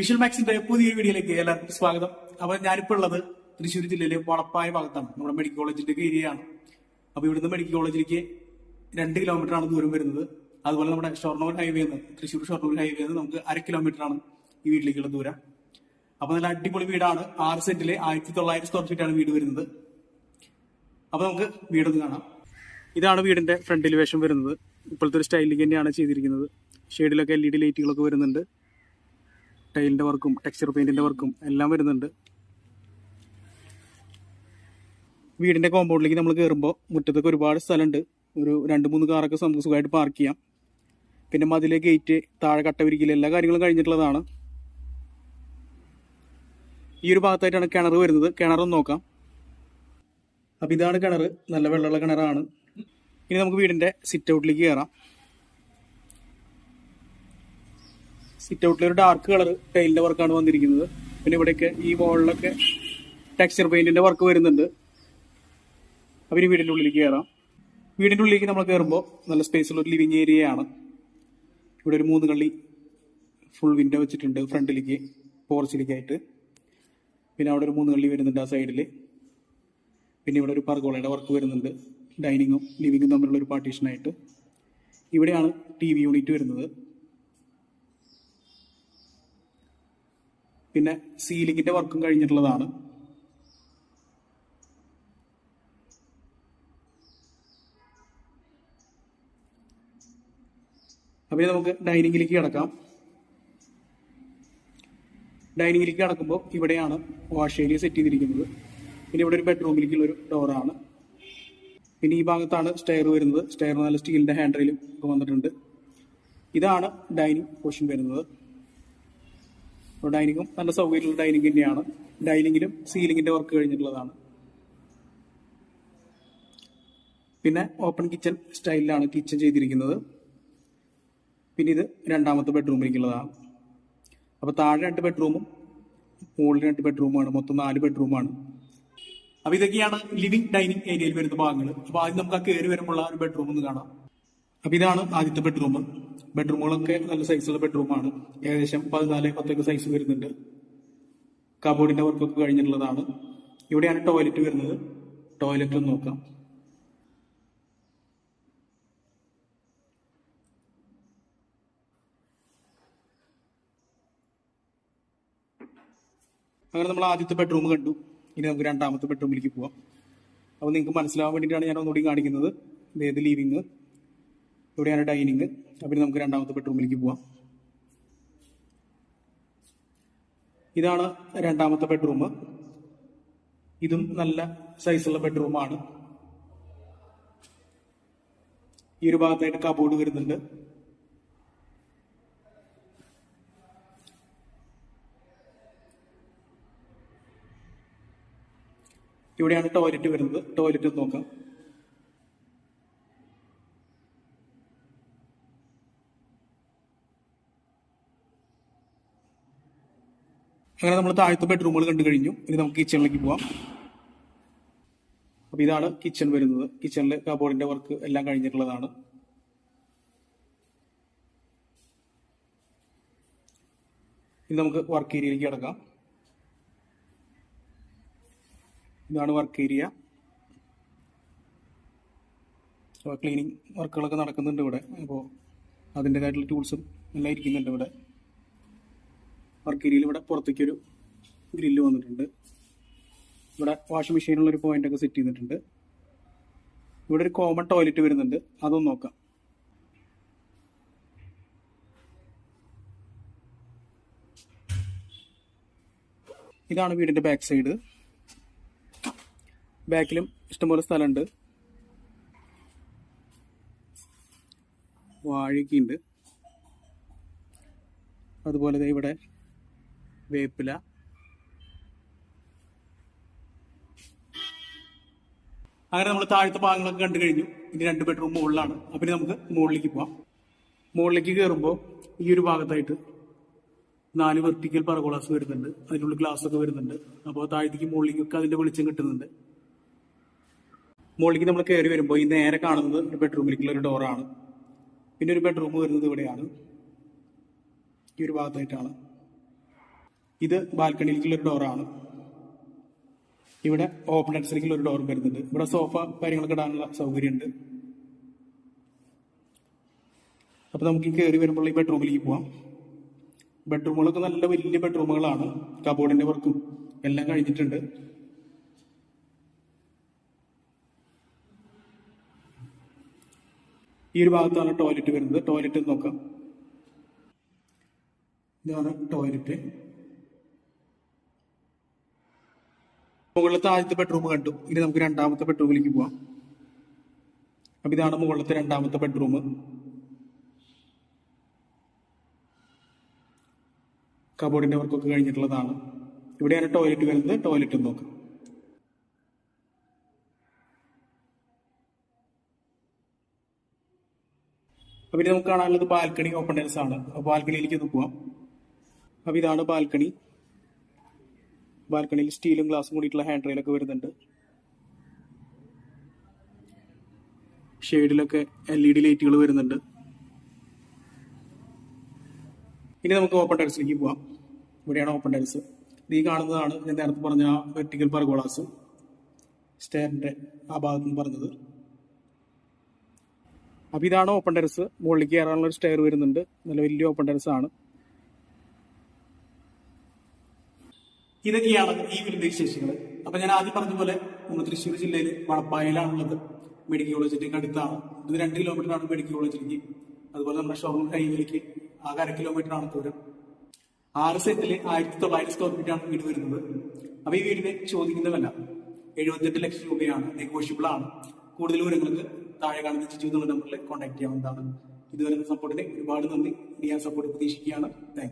Visual മാക്സിന്റെ പുതിയ വീഡിയോയിലേക്ക് എല്ലാവർക്കും സ്വാഗതം. അപ്പൊ ഞാനിപ്പോ ഉള്ളത് തൃശ്ശൂർ ജില്ലയിലെ വളപ്പായ ഭാഗത്താണ്. നമ്മുടെ മെഡിക്കൽ കോളേജിന്റെ ഏരിയയാണ് അപ്പൊ ഇവിടുന്ന് മെഡിക്കൽ കോളേജിലേക്ക് രണ്ട് കിലോമീറ്റർ ആണ് ദൂരം വരുന്നത്. അതുപോലെ നമ്മുടെ ഷൊർണൂർ ഹൈവേ നിന്ന് തൃശ്ശൂർ ഷൊർണൂർ ഹൈവേ നിന്ന് നമുക്ക് അര കിലോമീറ്റർ ആണ് ഈ വീട്ടിലേക്കുള്ള ദൂരം. അപ്പൊ നല്ല അടിപൊളി വീടാണ്. ആറ് സെന്റിലെ ആയിരത്തി തൊള്ളായിരം സ്ക്വയർ ഫീറ്റ് ആണ് വീട് വരുന്നത്. അപ്പൊ നമുക്ക് വീടൊന്ന് കാണാം. ഇതാണ് വീടിന്റെ ഫ്രണ്ട് എലിവേഷൻ വരുന്നത്. ഇപ്പോഴത്തെ ഒരു സ്റ്റൈലിലേക്ക് തന്നെയാണ് ചെയ്തിരിക്കുന്നത്. ഷെയ്ഡിലൊക്കെ എൽ ഇ ഡി ലൈറ്റുകളൊക്കെ വരുന്നുണ്ട്. ടൈലിന്റെ വർക്കും ടെക്സ്ചർ പെയിന്റിന്റെ വർക്കും എല്ലാം വരുന്നുണ്ട്. വീടിന്റെ കോമ്പൗണ്ടിലേക്ക് നമ്മൾ കയറുമ്പോൾ മുറ്റത്തൊക്കെ ഒരുപാട് സ്ഥലമുണ്ട്. ഒരു രണ്ട് മൂന്ന് കാറൊക്കെ നമുക്ക് സുഖമായിട്ട് പാർക്ക് ചെയ്യാം. പിന്നെ മതിലെ ഗേറ്റ് താഴെ കട്ട വിരിക്കൽ എല്ലാ കാര്യങ്ങളും കഴിഞ്ഞിട്ടുള്ളതാണ്. ഈ ഒരു ഭാഗത്തായിട്ടാണ് കിണർ വരുന്നത്. കിണറൊന്ന് നോക്കാം. അപ്പം ഇതാണ് കിണർ നല്ല വെള്ളമുള്ള കിണറാണ്. ഇനി നമുക്ക് വീടിന്റെ സിറ്റ് ഔട്ടിലേക്ക് കയറാം സിറ്റ് ഔട്ടിൽ ഒരു ഡാർക്ക് കളർ ടൈലിന്റെ വർക്കാണ് വന്നിരിക്കുന്നത്. പിന്നെ ഇവിടെയൊക്കെ ഈ വോളിലൊക്കെ ടെക്സ്ചർ പെയിന്റിന്റെ വർക്ക് വരുന്നുണ്ട്. അപ്പം ഇനി ഉള്ളിലേക്ക് കയറാം വീടിന്റെ ഉള്ളിലേക്ക് നമ്മൾ കയറുമ്പോൾ നല്ല സ്പേസുള്ള ഒരു ലിവിങ് ഏരിയയാണ് ഇവിടെ ഒരു മൂന്ന് കള്ളി ഫുൾ വിൻഡോ വെച്ചിട്ടുണ്ട് ഫ്രണ്ടിലേക്ക് പോർച്ചിലേക്കായിട്ട് പിന്നെ അവിടെ ഒരു മൂന്ന് കള്ളി വരുന്നുണ്ട് ആ സൈഡിൽ പിന്നെ ഇവിടെ ഒരു പർഗോളയുടെ വർക്ക് വരുന്നുണ്ട്. ഡൈനിങ്ങും ലിവിങ്ങും തമ്മിലുള്ള ഒരു പാർട്ടീഷനായിട്ട് ഇവിടെയാണ് ടി വി യൂണിറ്റ് വരുന്നത്. പിന്നെ സീലിങ്ങിന്റെ വർക്കും കഴിഞ്ഞിട്ടുള്ളതാണ്. അപ്പോൾ നമുക്ക് ഡൈനിങ്ങിലേക്ക് കിടക്കാം. ഡൈനിങ്ങിലേക്ക് കിടക്കുമ്പോൾ ഇവിടെയാണ് വാഷ് ഏരിയ സെറ്റ് ചെയ്തിരിക്കുന്നത്. പിന്നെ ഇവിടെ ഒരു ബെഡ്റൂമിലേക്കുള്ള ഒരു ഡോറാണ്. പിന്നെ ഈ ഭാഗത്താണ് സ്റ്റെയർ വരുന്നത്. സ്റ്റെയർ നല്ല സ്റ്റീലിന്റെ ഹാൻഡ് റെയിലും ഒക്കെ വന്നിട്ടുണ്ട്. ഇതാണ് ഡൈനിങ് പോർഷൻ വരുന്നത്. ഡൈനിങ്ങും നല്ല സൗകര്യമുള്ള ഡൈനിങ് തന്നെയാണ്. ഡൈനിങ്ങിലും സീലിംഗിന്റെ വർക്ക് കഴിഞ്ഞിട്ടുള്ളതാണ്. പിന്നെ ഓപ്പൺ കിച്ചൺ സ്റ്റൈലിലാണ് കിച്ചൺ ചെയ്തിരിക്കുന്നത്. പിന്നെ ഇത് രണ്ടാമത്തെ ബെഡ്റൂമിലേക്കുള്ളതാണ്. അപ്പോൾ താഴെ രണ്ട് ബെഡ്റൂമും മുകളിൽ രണ്ട് ബെഡ്റൂമാണ് മൊത്തം നാല് ബെഡ്റൂമാണ്. അപ്പൊ ഇതൊക്കെയാണ് ലിവിങ് ഡൈനിങ് ഏരിയയിൽ വരുന്ന ഭാഗങ്ങൾ അപ്പൊ ആദ്യം നമുക്ക് ആ കയറി വരുമ്പോൾ ഒരു ബെഡ്റൂം ഒന്ന് കാണാം. അപ്പൊ ഇതാണ് ആദ്യത്തെ ബെഡ്റൂം. ബെഡ്റൂമുകളൊക്കെ നല്ല സൈസുള്ള ബെഡ്റൂമാണ്. ഏകദേശം പതിനാല് പത്തൊക്കെ സൈസ് വരുന്നുണ്ട്. കബോർഡിന്റെ വർക്കൊക്കെ കഴിഞ്ഞിട്ടുള്ളതാണ്. ഇവിടെയാണ് ടോയ്ലറ്റ് വരുന്നത്. ടോയ്ലറ്റ് ഒന്ന് നോക്കാം. അങ്ങനെ നമ്മൾ ആദ്യത്തെ ബെഡ്റൂം കണ്ടു. ഇനി നമുക്ക് രണ്ടാമത്തെ ബെഡ്റൂമിലേക്ക് പോവാം. അപ്പോൾ നിങ്ങൾക്ക് മനസ്സിലാവാൻ വേണ്ടിയിട്ടാണ് ഞാൻ ഒന്നുകൂടി കാണിക്കുന്നത്. ഇത് ഏത് ലീവിങ് ഇവിടെയാണ് ഡൈനിങ്. അപ്പം നമുക്ക് രണ്ടാമത്തെ ബെഡ്റൂമിലേക്ക് പോവാം. ഇതാണ് രണ്ടാമത്തെ ബെഡ്റൂം. ഇതും നല്ല സൈസുള്ള ബെഡ്റൂമാണ്. ഈ ഒരു ഭാഗത്തായിട്ട് കബോർഡ് വരുന്നുണ്ട്. ഇവിടെയാണ് ടോയ്ലറ്റ് വരുന്നത്. ടോയ്ലറ്റ് നോക്കാം. അങ്ങനെ നമ്മൾ താഴത്തെ ബെഡ്റൂമുകൾ കണ്ടു കഴിഞ്ഞു. ഇനി നമുക്ക് കിച്ചണിലേക്ക് പോവാം. അപ്പൊ ഇതാണ് കിച്ചൺ വരുന്നത്. കിച്ചണിൽ കബോർഡിന്റെ വർക്ക് എല്ലാം കഴിഞ്ഞിട്ടുള്ളതാണ്. ഇനി നമുക്ക് വർക്ക് ഏരിയയിലേക്ക് കിടക്കാം. ഇതാണ് വർക്ക് ഏരിയ അപ്പോൾ ക്ലീനിങ് വർക്കുകളൊക്കെ നടക്കുന്നുണ്ട് ഇവിടെ. അപ്പോൾ അതിന്റെതായിട്ടുള്ള ടൂൾസും എല്ലാം ഇരിക്കുന്നുണ്ട് ഇവിടെ. വർക്ക് ഏരിയയിൽ ഇവിടെ പുറത്തേക്കൊരു ഗ്രില്ല് വന്നിട്ടുണ്ട്. ഇവിടെ വാഷിംഗ് മെഷീനുള്ള ഒരു പോയിന്റ് ഒക്കെ സെറ്റ് ചെയ്തിട്ടുണ്ട്. ഇവിടെ ഒരു കോമൺ ടോയ്ലറ്റ് വരുന്നുണ്ട്. അതൊന്ന് നോക്കാം. ഇതാണ് വീടിന്റെ ബാക്ക് സൈഡ്. ബാക്കിലും ഇഷ്ടംപോലെ സ്ഥലമുണ്ട്. വാഴയ്ക്ക് ഉണ്ട് അതുപോലെ ഇവിടെ വേപ്പില. അങ്ങനെ നമ്മൾ താഴത്തെ ഭാഗങ്ങളൊക്കെ കണ്ടു കഴിഞ്ഞു. ഇനി രണ്ട് ബെഡ്റൂം മുകളിലാണ്. അപ്പം ഇനി നമുക്ക് മുകളിലേക്ക് പോവാം. മുകളിലേക്ക് കയറുമ്പോൾ ഈ ഒരു ഭാഗത്തായിട്ട് നാല് വെർട്ടിക്കൽ പറകോളാസ് വരുന്നുണ്ട്. അതിനുള്ളിൽ ഗ്ലാസ് ഒക്കെ വരുന്നുണ്ട്. അപ്പോൾ താഴത്തേക്ക് മുകളിലേക്കൊക്കെ അതിന്റെ വെളിച്ചം കിട്ടുന്നുണ്ട്. മുകളിലേക്ക് നമ്മൾ കയറി വരുമ്പോൾ ഈ നേരെ കാണുന്നത് ഒരു ബെഡ്റൂമിലേക്കുള്ള ഒരു ഡോറാണ് പിന്നെ ഒരു ബെഡ്റൂം വരുന്നത് ഇവിടെയാണ്. ഈ ഒരു ഭാഗത്തായിട്ടാണ്. ഇത് ബാൽക്കണിയിലേക്കുള്ള ഒരു ഡോറാണ് ഇവിടെ ഓപ്പൺ ടെറസിലേക്കുള്ള ഒരു ഡോർ വരുന്നുണ്ട്. ഇവിടെ സോഫ കാര്യങ്ങളൊക്കെ ഇടാനുള്ള സൗകര്യമുണ്ട്. അപ്പൊ നമുക്ക് കയറി വരുമ്പോൾ ഈ ബെഡ്റൂമിലേക്ക് പോവാം. ബെഡ്റൂമുകളൊക്കെ നല്ല വലിയ ബെഡ്റൂമുകളാണ് കബോർഡിന്റെ വർക്കും എല്ലാം കഴിഞ്ഞിട്ടുണ്ട്. ഈ ഒരു ഭാഗത്താണ് ടോയ്ലറ്റ് വരുന്നത്. ടോയ്ലറ്റ് നോക്കാം. ഇതാണ് ടോയ്ലറ്റ് മുകളിലത്തെ ആദ്യത്തെ ബെഡ്റൂം കണ്ടു. ഇനി നമുക്ക് രണ്ടാമത്തെ ബെഡ്റൂമിലേക്ക് പോവാം. അപ്പൊ ഇതാണ് മുകളിലത്തെ രണ്ടാമത്തെ ബെഡ്റൂം കബോർഡിന്റെ വർക്കൊക്കെ കഴിഞ്ഞിട്ടുള്ളതാണ്. ഇവിടെയാണ് ടോയ്ലറ്റ് വരുന്നത്. ടോയ്ലറ്റും നോക്ക്. അപ്പൊ ഇനി നമുക്ക് കാണാനുള്ളത് ബാൽക്കണി ഓപ്പൺ ടെറസ് ആണ്. ബാൽക്കണിയിലേക്ക് ഒന്ന് പോവാം. അപ്പൊ ഇതാണ് ബാൽക്കണി ബാൽക്കണിയിൽ സ്റ്റീലും ഗ്ലാസും കൂടിയിട്ടുള്ള ഹാൻഡ് റെയിലൊക്കെ വരുന്നുണ്ട്. ഷെയ്ഡിലൊക്കെ എൽ ഇ ഡി ലൈറ്റുകൾ വരുന്നുണ്ട്. ഇനി നമുക്ക് ഓപ്പൺ ടെറസിലേക്ക് പോവാം. ഇവിടെയാണ് ഓപ്പൺ ടെറസ് ഈ കാണുന്നതാണ് ഞാൻ നേരത്തെ പറഞ്ഞ ആ വെർട്ടിക്കൽ പർഗോളാസ് സ്റ്റെയറിന്റെ ആ ഭാഗത്ത് നിന്ന് പറഞ്ഞത്. അപ്പൊ ഇതാണ് ഓപ്പൺ ടെറസ് മുകളിലേക്ക് കയറാനുള്ള ഒരു സ്റ്റെയർ വരുന്നുണ്ട്. നല്ല വലിയ ഓപ്പൺ ടെറസ് ആണ്. ഇതൊക്കെയാണ് ഈ വിരുദ്ധ വിശേഷങ്ങൾ അപ്പൊ ഞാൻ ആദ്യം പറഞ്ഞ പോലെ നമ്മൾ തൃശ്ശൂർ ജില്ലയിൽ വടപ്പായിലാണുള്ളത് മെഡിക്കൽ കോളേജിലേക്ക് അടുത്താണ് ഇത് രണ്ട് കിലോമീറ്ററാണ് മെഡിക്കൽ കോളേജിലേക്ക്. അതുപോലെ നമ്മുടെ ഷൊർണൂർ ഹൈവേയിലേക്ക് ആകെ അര കിലോമീറ്റർ ആണ് ദൂരം. ആറ് സെന്റിൽ ആയിരത്തി തൊള്ളായിരം സ്ക്വയർ ഫീറ്റ് ആണ് വീട് വരുന്നത്. അപ്പൊ ഈ വീടിന് ചോദിക്കുന്ന വില എഴുപത്തെട്ട് ലക്ഷം രൂപയാണ് നെഗോഷ്യബിൾ ആണ്. കൂടുതൽ വിവരങ്ങൾക്ക് താഴെ കാണുന്ന ചിച്ചു നമ്പറിൽ കോൺടാക്ട് ചെയ്യാവുന്നതാണ്. ഇതുവരെ സപ്പോർട്ടിന് ഒരുപാട് നന്ദി. ഞാൻ സപ്പോർട്ട് പ്രതീക്ഷിക്കുകയാണ്. താങ്ക്